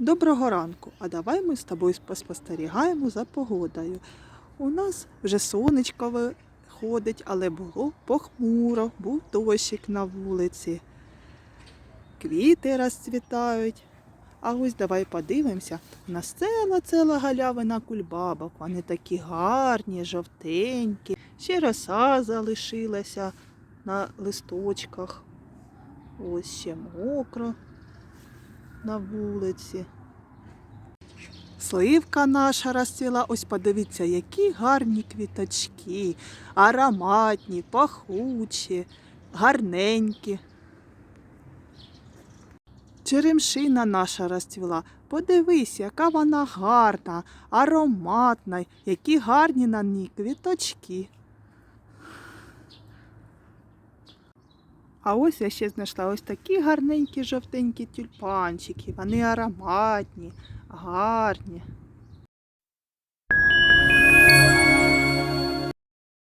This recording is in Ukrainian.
Доброго ранку! А давай ми з тобою поспостерігаємо за погодою. У нас вже сонечко виходить, але було похмуро, був дощик на вулиці. Квіти розцвітають. А ось давай подивимося на ціла ціла галявина кульбабок. Вони такі гарні, жовтенькі. Ще роса залишилася на листочках. Ось ще мокро на вулиці. Сливка наша розцвіла. Ось подивіться, які гарні квіточки, ароматні, пахучі, гарненькі. Черемшина наша розцвіла. Подивись, яка вона гарна, ароматна, які гарні на ній квіточки. А ось я ще знайшла ось такі гарненькі жовтенькі тюльпанчики. Вони ароматні, гарні.